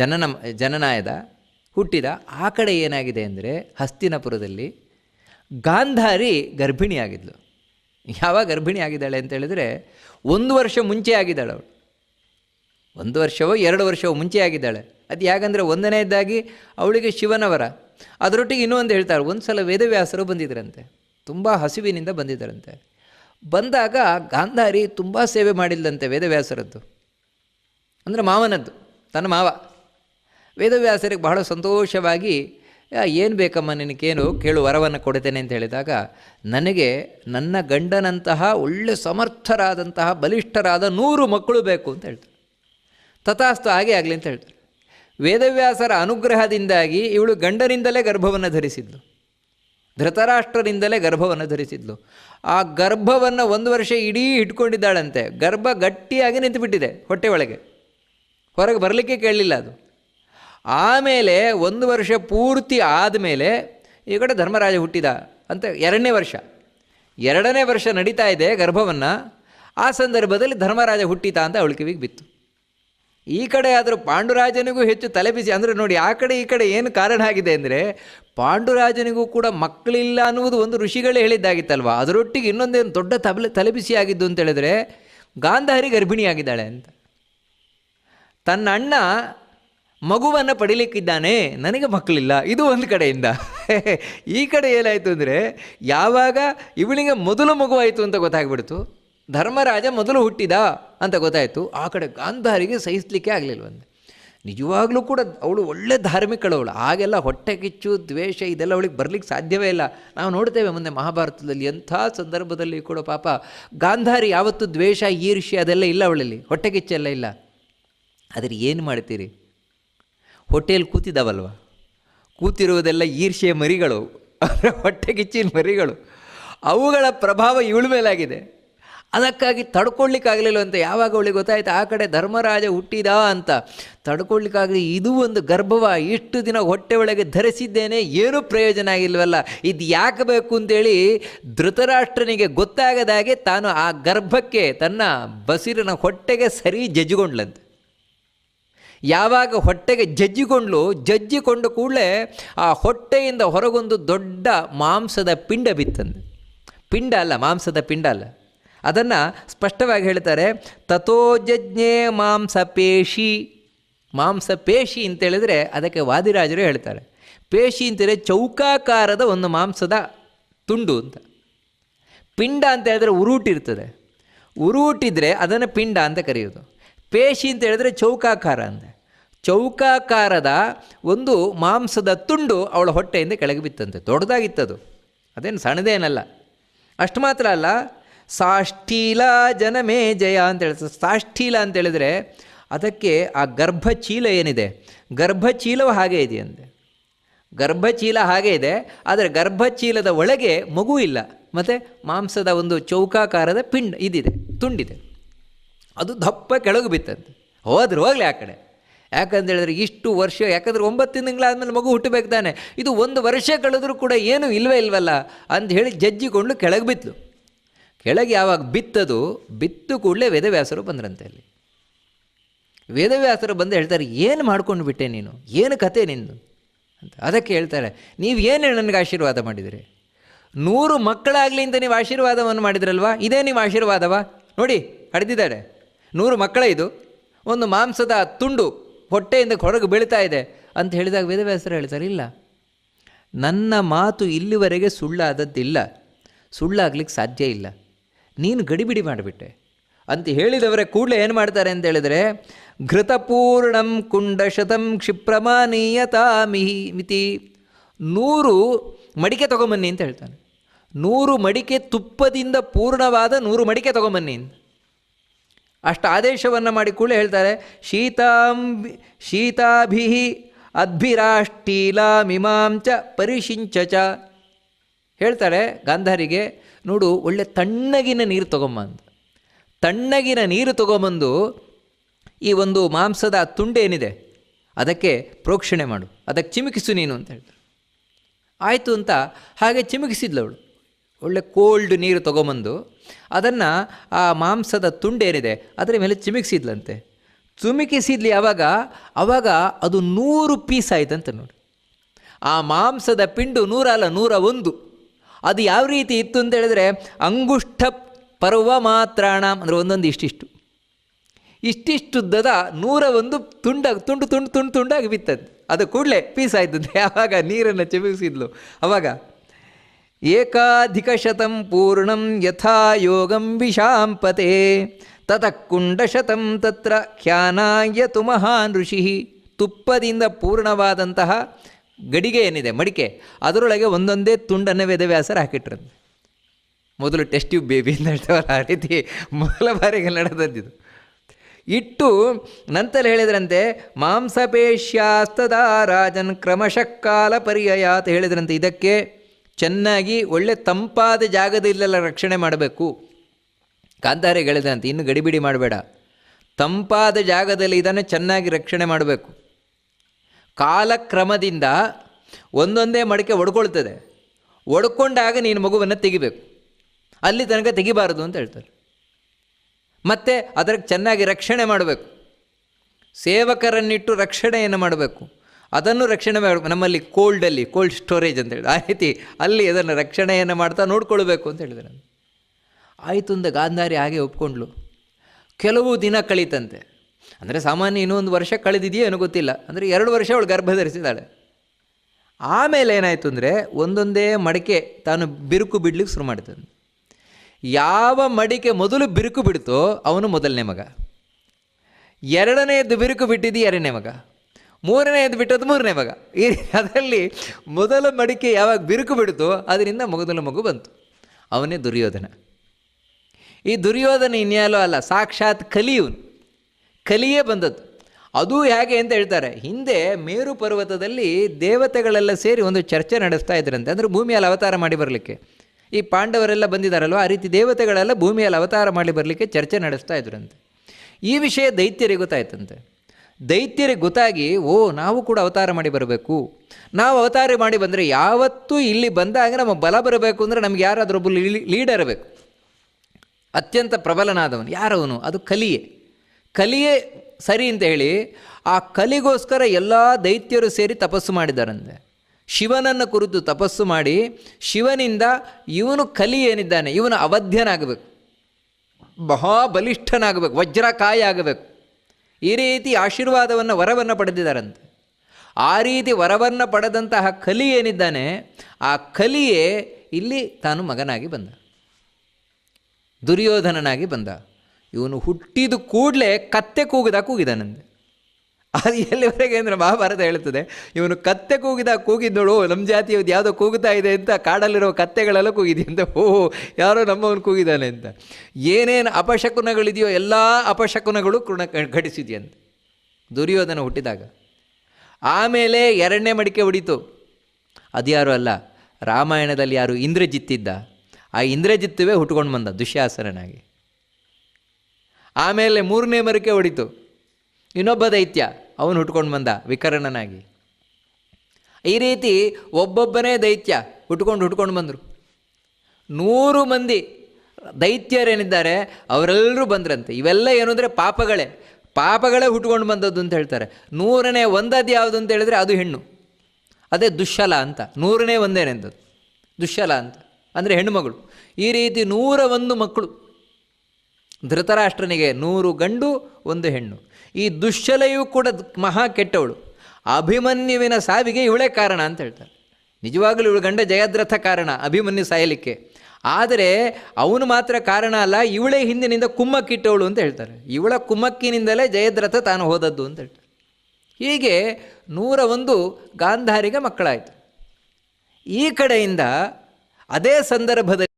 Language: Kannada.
ಜನನ, ಜನನಾಯದ ಹುಟ್ಟಿದ ಆ ಕಡೆ ಏನಾಗಿದೆ ಅಂದರೆ ಹಸ್ತಿನಪುರದಲ್ಲಿ ಗಾಂಧಾರಿ ಗರ್ಭಿಣಿಯಾಗಿದ್ಲು. ಯಾವಾಗ ಗರ್ಭಿಣಿ ಆಗಿದ್ದಾಳೆ ಅಂತ ಹೇಳಿದರೆ ಒಂದು ವರ್ಷ ಮುಂಚೆ ಆಗಿದ್ದಾಳೆ ಅವಳು. ಒಂದು ವರ್ಷವೋ ಎರಡು ವರ್ಷವೋ ಮುಂಚೆ ಆಗಿದ್ದಾಳೆ. ಅದು ಯಾಕಂದರೆ ಒಂದನೇದಾಗಿ ಅವಳಿಗೆ ಶಿವನವರ. ಅದರೊಟ್ಟಿಗೆ ಇನ್ನೂ ಒಂದು ಹೇಳ್ತಾರೆ ಒಂದು ಸಲ ವೇದವ್ಯಾಸರು ಬಂದಿದ್ದರಂತೆ ತುಂಬ ಹಸಿವಿನಿಂದ ಬಂದಿದ್ದರಂತೆ ಬಂದಾಗ ಗಾಂಧಾರಿ ತುಂಬ ಸೇವೆ ಮಾಡಿಲ್ಲದಂತೆ ವೇದವ್ಯಾಸರದ್ದು. ಅಂದರೆ ಮಾವನದ್ದು, ತನ್ನ ಮಾವ. ವೇದವ್ಯಾಸರಿಗೆ ಬಹಳ ಸಂತೋಷವಾಗಿ ಏನು ಬೇಕಮ್ಮ ನಿನಗೇನು? ಕೇಳು, ವರವನ್ನು ಕೊಡ್ತೇನೆ ಅಂತ ಹೇಳಿದಾಗ, ನನಗೆ ನನ್ನ ಗಂಡನಂತಹ ಒಳ್ಳೆ ಸಮರ್ಥರಾದಂತಹ ಬಲಿಷ್ಠರಾದ ನೂರು ಮಕ್ಕಳು ಬೇಕು ಅಂತ ಹೇಳ್ತಾರೆ ತಥಾಸ್ತು ಹಾಗೆ ಆಗಲಿ ಅಂತ ಹೇಳ್ತಾರೆ ವೇದವ್ಯಾಸರ ಅನುಗ್ರಹದಿಂದಾಗಿ ಇವಳು ಗಂಡನಿಂದಲೇ ಗರ್ಭವನ್ನು ಧರಿಸಿದ್ಲು. ಧೃತರಾಷ್ಟ್ರರಿಂದಲೇ ಗರ್ಭವನ್ನು ಧರಿಸಿದ್ಲು. ಆ ಗರ್ಭವನ್ನು ಒಂದು ವರ್ಷ ಇಡೀ ಇಟ್ಕೊಂಡಿದ್ದಾಳಂತೆ. ಗರ್ಭ ಗಟ್ಟಿಯಾಗಿ ನಿಂತುಬಿಟ್ಟಿದೆ ಹೊಟ್ಟೆ ಒಳಗೆ. ಹೊರಗೆ ಬರಲಿಕ್ಕೆ ಕೇಳಲಿಲ್ಲ ಅದು. ಆಮೇಲೆ ಒಂದು ವರ್ಷ ಪೂರ್ತಿ ಆದಮೇಲೆ ಈ ಕಡೆ ಧರ್ಮರಾಜ ಹುಟ್ಟಿದ ಅಂತ ಎರಡನೇ ವರ್ಷ. ಎರಡನೇ ವರ್ಷ ನಡೀತಾ ಇದೆ ಗರ್ಭವನ್ನು. ಆ ಸಂದರ್ಭದಲ್ಲಿ ಧರ್ಮರಾಜ ಹುಟ್ಟಿತ ಅಂತ ಅವಳ ಕಿವಿಗೆ ಬಿತ್ತು. ಈ ಕಡೆ ಆದರೂ ಪಾಂಡುರಾಜನಿಗೂ ಹೆಚ್ಚು ತಲೆಬಿಸಿ ಅಂದರೆ ನೋಡಿ ಆ ಕಡೆ ಈ ಕಡೆ ಏನು ಕಾರಣ ಆಗಿದೆ ಅಂದರೆ ಪಾಂಡುರಾಜನಿಗೂ ಕೂಡ ಮಕ್ಕಳಿಲ್ಲ ಅನ್ನುವುದು ಒಂದು ಋಷಿಗಳೇ ಹೇಳಿದ್ದಾಗಿತ್ತಲ್ವ? ಅದರೊಟ್ಟಿಗೆ ಇನ್ನೊಂದೇನು ದೊಡ್ಡ ತಬಲೆ ತಲೆಬಿಸಿ ಆಗಿದ್ದು ಅಂತ ಹೇಳಿದ್ರೆ ಗಾಂಧಾರಿ ಗರ್ಭಿಣಿಯಾಗಿದ್ದಾಳೆ ಅಂತ. ತನ್ನ ಅಣ್ಣ ಮಗುವನ್ನು ಪಡಿಲಿಕ್ಕಿದ್ದಾನೆ, ನನಗೆ ಮಕ್ಕಳಿಲ್ಲ, ಇದು ಒಂದು ಕಡೆಯಿಂದ. ಈ ಕಡೆ ಏನಾಯಿತು ಅಂದರೆ, ಯಾವಾಗ ಇವಳಿಗೆ ಮೊದಲು ಮಗುವಾಯಿತು ಅಂತ ಗೊತ್ತಾಗ್ಬಿಡ್ತು. ಧರ್ಮರಾಜ ಮೊದಲು ಹುಟ್ಟಿದ ಅಂತ ಗೊತ್ತಾಯಿತು. ಆ ಕಡೆ ಗಾಂಧಾರಿಗೆ ಸಹಿಸಲಿಕ್ಕೆ ಒಂದು. ನಿಜವಾಗ್ಲೂ ಕೂಡ ಅವಳು ಒಳ್ಳೆ ಧಾರ್ಮಿಕಳವಳು. ಆಗೆಲ್ಲ ಹೊಟ್ಟೆ ಕಿಚ್ಚು, ದ್ವೇಷ, ಇದೆಲ್ಲ ಅವಳಿಗೆ ಬರಲಿಕ್ಕೆ ಸಾಧ್ಯವೇ ಇಲ್ಲ. ನಾವು ನೋಡ್ತೇವೆ ಮುಂದೆ ಮಹಾಭಾರತದಲ್ಲಿ ಎಂಥ ಸಂದರ್ಭದಲ್ಲಿ ಕೂಡ ಪಾಪ ಗಾಂಧಾರಿ ಯಾವತ್ತೂ ದ್ವೇಷ, ಈರ್ಷ್ಯ ಅದೆಲ್ಲ ಇಲ್ಲ ಅವಳಲ್ಲಿ. ಹೊಟ್ಟೆ ಕಿಚ್ಚೆಲ್ಲ ಇಲ್ಲ. ಆದರೆ ಏನು ಮಾಡ್ತೀರಿ? ಹೊಟ್ಟೆಯಲ್ಲಿ ಕೂತಿದ್ದಾವಲ್ವ ಕೂತಿರುವುದೆಲ್ಲ ಈರ್ಷೆಯ ಮರಿಗಳು, ಅಂದರೆ ಹೊಟ್ಟೆ ಕಿಚ್ಚಿನ ಮರಿಗಳು. ಅವುಗಳ ಪ್ರಭಾವ ಇವಳ ಮೇಲಾಗಿದೆ. ಅದಕ್ಕಾಗಿ ತಡ್ಕೊಳ್ಳಿಕ್ಕಾಗಲಿಲ್ಲ ಅಂತ ಯಾವಾಗ ಅವಳಿಗೆ ಗೊತ್ತಾಯ್ತು, ಆ ಕಡೆ ಧರ್ಮರಾಜ ಹುಟ್ಟಿದ ಅಂತ. ತಡ್ಕೊಳ್ಳಿಕ್ಕಾಗಲಿ, ಇದು ಒಂದು ಗರ್ಭವ, ಇಷ್ಟು ದಿನ ಹೊಟ್ಟೆ ಒಳಗೆ ಧರಿಸಿದ್ದೇನೆ, ಏನೂ ಪ್ರಯೋಜನ ಆಗಿಲ್ವಲ್ಲ. ಇದು ಯಾಕೆ ಬೇಕು ಅಂತೇಳಿ ಧೃತರಾಷ್ಟ್ರನಿಗೆ ಗೊತ್ತಾಗದಾಗೆ ತಾನು ಆ ಗರ್ಭಕ್ಕೆ ತನ್ನ ಬಸಿರಿನ ಹೊಟ್ಟೆಗೆ ಸರಿ ಜಜ್ಜಿಕೊಂಡ್ಲಂತೆ ಯಾವಾಗ ಹೊಟ್ಟೆಗೆ ಜಜ್ಜಿಕೊಂಡ್ಲು, ಜಜ್ಜಿಕೊಂಡ ಕೂಡಲೇ ಆ ಹೊಟ್ಟೆಯಿಂದ ಹೊರಗೊಂದು ದೊಡ್ಡ ಮಾಂಸದ ಪಿಂಡ ಬಿತ್ತಂದು ಪಿಂಡ ಅಲ್ಲ, ಮಾಂಸದ ಪಿಂಡ ಅಲ್ಲ. ಅದನ್ನು ಸ್ಪಷ್ಟವಾಗಿ ಹೇಳ್ತಾರೆ ತಥೋಜಜ್ಞೆ ಮಾಂಸ ಪೇಶಿ ಮಾಂಸ ಪೇಶಿ ಅಂತೇಳಿದರೆ ಅದಕ್ಕೆ ವಾದಿರಾಜರು ಹೇಳ್ತಾರೆ. ಪೇಶಿ ಅಂತೇಳಿ ಚೌಕಾಕಾರದ ಒಂದು ಮಾಂಸದ ತುಂಡು ಅಂತ. ಪಿಂಡ ಅಂತ ಹೇಳಿದ್ರೆ ಉರುಟಿರ್ತದೆ ಉರುಟಿದ್ರೆ ಅದನ್ನು ಪಿಂಡ ಅಂತ ಕರೆಯೋದು. ಪೇಶಿ ಅಂತ ಹೇಳಿದ್ರೆ ಚೌಕಾಕಾರ ಅಂದೆ. ಚೌಕಾಕಾರದ ಒಂದು ಮಾಂಸದ ತುಂಡು ಅವಳ ಹೊಟ್ಟೆಯಿಂದ ಕೆಳಗೆ ಬಿತ್ತಂತೆ. ದೊಡ್ಡದಾಗಿತ್ತದು. ಅದೇನು ಸಣ್ಣದೇನಲ್ಲ. ಅಷ್ಟು ಮಾತ್ರ ಅಲ್ಲ ಸಾಷ್ಟೀಲ ಜನಮೇ ಜಯ ಅಂತ ಹೇಳ್ತಾರೆ ಸಾಷ್ಟೀಲ ಅಂತ ಹೇಳಿದ್ರೆ ಅದಕ್ಕೆ ಆ ಗರ್ಭಚೀಲ ಏನಿದೆ? ಗರ್ಭಚೀಲವು ಹಾಗೆ ಇದೆಯಂತೆ ಗರ್ಭಚೀಲ ಹಾಗೆ ಇದೆ, ಆದರೆ ಗರ್ಭಚೀಲದ ಒಳಗೆ ಮಗು ಇಲ್ಲ. ಮತ್ತು ಮಾಂಸದ ಒಂದು ಚೌಕಾಕಾರದ ಪಿಂಡ್ ಇದಿದೆ, ತುಂಡಿದೆ. ಅದು ದಪ್ಪ ಕೆಳಗೆ ಬಿತ್ತಂತೆ ಹೋದ್ರೆ ಹೋಗಲಿ ಆ ಕಡೆ. ಯಾಕಂತ ಹೇಳಿದ್ರೆ ಇಷ್ಟು ವರ್ಷ, ಯಾಕಂದ್ರೆ ಒಂಬತ್ತು ತಿಂಗಳಾದಮೇಲೆ ಮಗು ಹುಟ್ಟಬೇಕು ತಾನೆ. ಇದು ಒಂದು ವರ್ಷ ಕಳೆದರೂ ಕೂಡ ಏನು ಇಲ್ವೇ ಇಲ್ವಲ್ಲ ಅಂತ ಹೇಳಿ ಜಜ್ಜಿಕೊಂಡು ಕೆಳಗೆ ಬಿತ್ತು ಕೆಳಗೆ ಯಾವಾಗ ಬಿತ್ತದು, ಬಿತ್ತು ಕೂಡಲೇ ವೇದವ್ಯಾಸರು ಬಂದ್ರಂತೆ ಅಲ್ಲಿ. ವೇದವ್ಯಾಸರು ಬಂದು ಹೇಳ್ತಾರೆ, ಏನು ಮಾಡ್ಕೊಂಡು ಬಿಟ್ಟೆ ನೀನು? ಏನು ಕತೆ ನಿಂದು? ಅಂತ. ಅದಕ್ಕೆ ಹೇಳ್ತಾರೆ, ನೀವು ಏನು ನನಗೆ ಆಶೀರ್ವಾದ ಮಾಡಿದಿರಿ? ನೂರು ಮಕ್ಕಳಾಗಲಿ ಅಂತ ನೀವು ಆಶೀರ್ವಾದವನ್ನು ಮಾಡಿದ್ರಲ್ವಾ? ಇದೇ ನೀವು ಆಶೀರ್ವಾದವಾ? ನೋಡಿ ಹಡ್ದಿದ್ದಾರೆ ನೂರು ಮಕ್ಕಳೇ ಇದು. ಒಂದು ಮಾಂಸದ ತುಂಡು ಹೊಟ್ಟೆಯಿಂದ ಹೊರಗೆ ಬೀಳ್ತಾ ಇದೆ ಅಂತ ಹೇಳಿದಾಗ ವೇದವ್ಯಾಸರು ಹೇಳ್ತಾರೆ, ಇಲ್ಲ. ನನ್ನ ಮಾತು ಇಲ್ಲಿವರೆಗೆ ಸುಳ್ಳಾದದ್ದಿಲ್ಲ. ಸುಳ್ಳಾಗ್ಲಿಕ್ಕೆ ಸಾಧ್ಯ ಇಲ್ಲ. ನೀನು ಗಡಿಬಿಡಿ ಮಾಡಿಬಿಟ್ಟೆ. ಅಂತ ಹೇಳಿದವರೇ ಕೂಡಲೇ ಏನು ಮಾಡ್ತಾರೆ ಅಂತ ಹೇಳಿದರೆ, ಘೃತಪೂರ್ಣಂ ಕುಂಡಶತಂ ಕ್ಷಿಪ್ರಮಾನೀಯತಾ ಮಿಹಿ ಮಿತಿ. ನೂರು ಮಡಿಕೆ ತಗೊಂಬನ್ನಿ ಅಂತ ಹೇಳ್ತಾನೆ. ನೂರು ಮಡಿಕೆ ತುಪ್ಪದಿಂದ ಪೂರ್ಣವಾದ ನೂರು ಮಡಿಕೆ ತಗೊಂಬನ್ನಿ ಅಂತ. ಅಷ್ಟು ಆದೇಶವನ್ನು ಮಾಡಿ ಕೂಡಲೇ ಹೇಳ್ತಾರೆ, ಶೀತಾಂ ಶೀತಾಭಿ ಅದ್ಭಿರಾಷ್ಟೀಲ ಮಿಮಾಂಚ ಪರಿಶಿಂಚ ಚ. ಹೇಳ್ತಾರೆ ಗಾಂಧಾರಿಗೆ, ನೋಡು, ಒಳ್ಳೆ ತಣ್ಣಗಿನ ನೀರು ತೊಗೊಂಬ ಅಂತ ತಣ್ಣಗಿನ ನೀರು ತಗೊಂಬಂದು ಈ ಒಂದು ಮಾಂಸದ ತುಂಡೇನಿದೆ ಅದಕ್ಕೆ ಪ್ರೋಕ್ಷಣೆ ಮಾಡು. ಅದಕ್ಕೆ ಚಿಮುಕಿಸು ನೀನು ಅಂತ ಹೇಳ್ತಾರೆ ಆಯಿತು ಅಂತ ಹಾಗೆ ಚಿಮುಕಿಸಿದ್ಲು ಅವಳು. ಒಳ್ಳೆ ಕೋಲ್ಡ್ ನೀರು ತೊಗೊಂಬಂದು ಅದನ್ನು ಆ ಮಾಂಸದ ತುಂಡೇನಿದೆ ಅದರ ಮೇಲೆ ಚಿಮುಕಿಸಿದ್ಲಂತೆ. ಚುಮುಕಿಸಿದ್ಲಿ ಯಾವಾಗ ಅವಾಗ ಅದು ನೂರು ಪೀಸ್ ಆಯಿತಂತೆ ನೋಡಿ. ಆ ಮಾಂಸದ ಪಿಂಡು ನೂರ ಅಲ್ಲ ನೂರ ಒಂದು ಅದು ಯಾವ ರೀತಿ ಇತ್ತು ಅಂತ ಹೇಳಿದ್ರೆ, ಅಂಗುಷ್ಠ ಪರ್ವ ಮಾತ್ರಾಣ ಅಂದರೆ ಒಂದೊಂದು ಇಷ್ಟಿಷ್ಟು. ಇಷ್ಟಿಷ್ಟುದ್ದದ ನೂರ ಒಂದು ತುಂಡ, ತುಂಡು ತುಂಡು ತುಂಡು, ತುಂಡಾಗಿ ಬಿತ್ತದ್ದು ಅದು ಕೂಡಲೇ ಪೀಸ್ ಆಯ್ತದೆ ಯಾವಾಗ ನೀರನ್ನು ಚಿಮುಕಿಸಿದ್ಲು. ಅವಾಗ ಏಕಾಧಿಕ ಶತಂ ಪೂರ್ಣಂ ಯಥಾ ಯೋಗಂ ವಿಷಾಂಪತೆ ತತಃ ಕುಂಡಶತಂ ತತ್ರ ಖ್ಯಾನಾಯತು ಮಹಾನ್ ಋಷಿ. ತುಪ್ಪದಿಂದ ಪೂರ್ಣವಾದಂತಹ ಗಡಿಗೆ ಏನಿದೆ? ಮಡಿಕೆ. ಅದರೊಳಗೆ ಒಂದೊಂದೇ ತುಂಡನ್ನು ವೇದವ್ಯಾಸರ ಹಾಕಿಟ್ರಂತೆ ಮೊದಲು ಟೆಸ್ಟ್ ಟ್ಯೂಬ್ ಬೇಬಿ ಅಂತ ಹೇಳ್ತಾವಲ್ಲ, ಆ ರೀತಿ ಮೊದಲ ಬಾರಿಗೆ ನಡೆದದ್ದಿದು. ಇಟ್ಟು ನಂತರ ಹೇಳಿದ್ರಂತೆ, ಮಾಂಸಪೇಶ್ಯಾಸ್ತದ ರಾಜನ್ ಕ್ರಮಶಃ ಕಾಲ ಪರ್ಯಾಯ ಅಂತ ಹೇಳಿದ್ರಂತೆ. ಇದಕ್ಕೆ ಚೆನ್ನಾಗಿ ಒಳ್ಳೆ ತಂಪಾದ ಜಾಗದಲ್ಲೆಲ್ಲ ರಕ್ಷಣೆ ಮಾಡಬೇಕು. ಕಾಂತಾರಿಗೆ ಅಂತ, ಇನ್ನು ಗಡಿಬಿಡಿ ಮಾಡಬೇಡ. ತಂಪಾದ ಜಾಗದಲ್ಲಿ ಇದನ್ನು ಚೆನ್ನಾಗಿ ರಕ್ಷಣೆ ಮಾಡಬೇಕು. ಕಾಲಕ್ರಮದಿಂದ ಒಂದೊಂದೇ ಮಡಿಕೆ ಒಡ್ಕೊಳ್ತದೆ. ಒಡ್ಕೊಂಡಾಗ ನೀನು ಮಗುವನ್ನು ತೆಗಿಬೇಕು. ಅಲ್ಲಿ ತನಕ ತೆಗಿಬಾರದು ಅಂತ ಹೇಳ್ತಾರೆ. ಮತ್ತು ಅದಕ್ಕೆ ಚೆನ್ನಾಗಿ ರಕ್ಷಣೆ ಮಾಡಬೇಕು. ಸೇವಕರನ್ನಿಟ್ಟು ರಕ್ಷಣೆಯನ್ನು ಮಾಡಬೇಕು. ಅದನ್ನು ರಕ್ಷಣೆ ನಮ್ಮಲ್ಲಿ ಕೋಲ್ಡಲ್ಲಿ ಕೋಲ್ಡ್ ಸ್ಟೋರೇಜ್ ಅಂತ ಹೇಳಿದ ಆ ರೀತಿ ಅಲ್ಲಿ ಅದನ್ನು ರಕ್ಷಣೆಯನ್ನು ಮಾಡ್ತಾ ನೋಡ್ಕೊಳ್ಬೇಕು ಅಂತ ಹೇಳಿದ್ರೆ ಆಯಿತು ಅಂದ ಗಾಂಧಾರಿ ಹಾಗೆ ಒಪ್ಕೊಂಡ್ಲು. ಕೆಲವು ದಿನ ಕಳೀತಂತೆ. ಅಂದರೆ ಸಾಮಾನ್ಯ ಇನ್ನೊಂದು ವರ್ಷ ಕಳೆದಿದೆಯೋ ಏನೋ ಗೊತ್ತಿಲ್ಲ. ಅಂದರೆ ಎರಡು ವರ್ಷ ಅವಳು ಗರ್ಭ ಧರಿಸಿದ್ದಾಳೆ ಆಮೇಲೆ ಏನಾಯಿತು ಅಂದರೆ ಒಂದೊಂದೇ ಮಡಿಕೆ ತಾನು ಬಿರುಕು ಬಿಡ್ಲಿಕ್ಕೆ ಶುರು ಮಾಡ್ತಾನೆ ಯಾವ ಮಡಿಕೆ ಮೊದಲು ಬಿರುಕು ಬಿಡ್ತೋ ಅವನು ಮೊದಲನೇ ಮಗ. ಎರಡನೇದು ಬಿರುಕು ಬಿಟ್ಟಿದ್ದು ಎರಡನೇ ಮಗ. ಮೂರನೆಯದ್ದು ಬಿಟ್ಟದ್ದು ಮೂರನೇ ಮಗ. ಈ ಅದರಲ್ಲಿ ಮೊದಲ ಮಡಿಕೆ ಯಾವಾಗ ಬಿರುಕು ಬಿಡ್ತೋ ಅದರಿಂದ ಮೊದಲ ಮಗು ಬಂತು. ಅವನೇ ದುರ್ಯೋಧನ. ಈ ದುರ್ಯೋಧನ ಇನ್ಯಾಲೋ ಅಲ್ಲ, ಸಾಕ್ಷಾತ್ ಕಲಿಯವನು. ಕಲಿಯೇ ಬಂದದ್ದು. ಅದು ಹೇಗೆ ಅಂತ ಹೇಳ್ತಾರೆ, ಹಿಂದೆ ಮೇರು ಪರ್ವತದಲ್ಲಿ ದೇವತೆಗಳೆಲ್ಲ ಸೇರಿ ಒಂದು ಚರ್ಚೆ ನಡೆಸ್ತಾ ಇದ್ರಂತೆ. ಅಂದರೆ ಭೂಮಿಯಲ್ಲಿ ಅವತಾರ ಮಾಡಿ ಬರಲಿಕ್ಕೆ. ಈ ಪಾಂಡವರೆಲ್ಲ ಬಂದಿದ್ದಾರಲ್ವ, ಆ ರೀತಿ ದೇವತೆಗಳೆಲ್ಲ ಭೂಮಿಯಲ್ಲಿ ಅವತಾರ ಮಾಡಿ ಬರಲಿಕ್ಕೆ ಚರ್ಚೆ ನಡೆಸ್ತಾ ಇದ್ರಂತೆ. ಈ ವಿಷಯ ದೈತ್ಯರಿಗೆ ಗೊತ್ತಾಯ್ತಂತೆ. ದೈತ್ಯರಿಗೆ ಗೊತ್ತಾಗಿ, ಓ, ನಾವು ಕೂಡ ಅವತಾರ ಮಾಡಿ ಬರಬೇಕು. ನಾವು ಅವತಾರ ಮಾಡಿ ಬಂದರೆ ಯಾವತ್ತೂ ಇಲ್ಲಿ ಬಂದಾಗ ನಮ್ಮ ಬಲ ಬರಬೇಕು ಅಂದರೆ ನಮ್ಗೆ ಯಾರಾದರೂ ಒಬ್ಬ ಲೀಡರ್ ಬೇಕು ಅತ್ಯಂತ ಪ್ರಬಲನಾದವನು. ಯಾರವನು? ಅದು ಕಲಿಯೇ. ಕಲಿಯೇ ಸರಿ ಅಂತ ಹೇಳಿ, ಆ ಕಲಿಗೋಸ್ಕರ ಎಲ್ಲ ದೈತ್ಯರು ಸೇರಿ ತಪಸ್ಸು ಮಾಡಿದ್ದಾರಂತೆ ಶಿವನನ್ನು ಕುರಿತು ತಪಸ್ಸು ಮಾಡಿ, ಶಿವನಿಂದ ಇವನು ಕಲಿ ಏನಿದ್ದಾನೆ? ಇವನು ಅವಧ್ಯನಾಗಬೇಕು. ಮಹಾಬಲಿಷ್ಠನಾಗಬೇಕು. ವಜ್ರಕಾಯ ಆಗಬೇಕು. ಈ ರೀತಿ ಆಶೀರ್ವಾದವನ್ನು ವರವನ್ನು ಪಡೆದಿದ್ದಾರಂತೆ. ಆ ರೀತಿ ವರವನ್ನು ಪಡೆದಂತಹ ಕಲಿ ಏನಿದ್ದಾನೆ, ಆ ಕಲಿಯೇ ಇಲ್ಲಿ ತಾನು ಮಗನಾಗಿ ಬಂದ. ದುರ್ಯೋಧನನಾಗಿ ಬಂದ. ಇವನು ಹುಟ್ಟಿದ ಕೂಡಲೇ ಕತ್ತೆ ಕೂಗಿದ ಕೂಗಿದಾನಂತೆ. ಅದು ಎಲ್ಲಿವರೆಗೆ ಅಂದರೆ ಮಹಾಭಾರತ ಹೇಳುತ್ತದೆ, ಇವನು ಕತ್ತೆ ಕೂಗಿದ ಕೂಗಿದ್ದಳು ನಮ್ಮ ಜಾತಿಯವ್ದು ಯಾವುದೋ ಕೂಗುತ್ತಾ ಇದೆ ಅಂತ ಕಾಡಲ್ಲಿರೋ ಕತ್ತೆಗಳೆಲ್ಲ ಕೂಗಿದೆ ಅಂತ, ಓ, ಯಾರೋ ನಮ್ಮವನು ಕೂಗಿದ್ದಾನೆ ಅಂತ. ಏನೇನು ಅಪಶಕುನಗಳಿದೆಯೋ ಎಲ್ಲ ಅಪಶಕುನಗಳು ಕೃಣ ಘಟಿಸಿದೆಯಂತೆ, ದುರ್ಯೋಧನ ಹುಟ್ಟಿದಾಗ. ಆಮೇಲೆ ಎರಡನೇ ಮಡಿಕೆ ಹೊಡಿತು. ಅದ್ಯಾರು ಅಲ್ಲ, ರಾಮಾಯಣದಲ್ಲಿ ಯಾರು ಇಂದ್ರಜಿತ್ತಿದ್ದ, ಆ ಇಂದ್ರಜಿತ್ತುವೇ ಹುಟ್ಕೊಂಡು ಬಂದ ದುಶ್ಯಾಸನನಾಗಿ ಆಮೇಲೆ ಮೂರನೇ ಮರಿಕೆ ಹೊಡಿತು. ಇನ್ನೊಬ್ಬ ದೈತ್ಯ, ಅವನು ಹುಟ್ಕೊಂಡು ಬಂದ ವಿಕರಣನಾಗಿ. ಈ ರೀತಿ ಒಬ್ಬೊಬ್ಬನೇ ದೈತ್ಯ ಹುಟ್ಕೊಂಡು ಹುಟ್ಕೊಂಡು ಬಂದರು. ನೂರು ಮಂದಿ ದೈತ್ಯರೇನಿದ್ದಾರೆ, ಅವರೆಲ್ಲರೂ ಬಂದ್ರಂತೆ. ಇವೆಲ್ಲ ಏನು ಅಂದರೆ ಪಾಪಗಳೇ. ಪಾಪಗಳೇ ಹುಟ್ಕೊಂಡು ಬಂದದ್ದು ಅಂತ ಹೇಳ್ತಾರೆ. ನೂರನೇ ಒಂದದ್ದು ಯಾವುದು ಅಂತ ಹೇಳಿದರೆ ಅದು ಹೆಣ್ಣು. ಅದೇ ದುಶ್ಶಲ ಅಂತ. ನೂರನೇ ಒಂದೇನೆಂಥದ್ದು ದುಶ್ಶಲ ಅಂತ. ಅಂದರೆ ಹೆಣ್ಣುಮಗಳು. ಈ ರೀತಿ ನೂರ ಒಂದು ಮಕ್ಕಳು. ಧೃತರಾಷ್ಟ್ರನಿಗೆ ನೂರು ಗಂಡು, ಒಂದು ಹೆಣ್ಣು. ಈ ದುಶ್ಚಲೆಯೂ ಕೂಡ ಮಹಾ ಕೆಟ್ಟವಳು. ಅಭಿಮನ್ಯುವಿನ ಸಾವಿಗೆ ಇವಳೇ ಕಾರಣ ಅಂತ ಹೇಳ್ತಾರೆ. ನಿಜವಾಗಲೂ ಇವಳು ಗಂಡ ಜಯದ್ರಥ ಕಾರಣ ಅಭಿಮನ್ಯು ಸಾಯಲಿಕ್ಕೆ. ಆದರೆ ಅವನು ಮಾತ್ರ ಕಾರಣ ಅಲ್ಲ, ಇವಳೇ ಹಿಂದಿನಿಂದ ಕುಮ್ಮಕ್ಕಿಟ್ಟವಳು ಅಂತ ಹೇಳ್ತಾರೆ. ಇವಳ ಕುಮ್ಮಕ್ಕಿನಿಂದಲೇ ಜಯದ್ರಥ ತಾನು ಹೋದದ್ದು ಅಂತ ಹೇಳ್ತಾರೆ. ಹೀಗೆ ನೂರ ಒಂದು ಗಾಂಧಾರಿಗೆ ಮಕ್ಕಳಾಯಿತು. ಈ ಕಡೆಯಿಂದ ಅದೇ ಸಂದರ್ಭದಲ್ಲಿ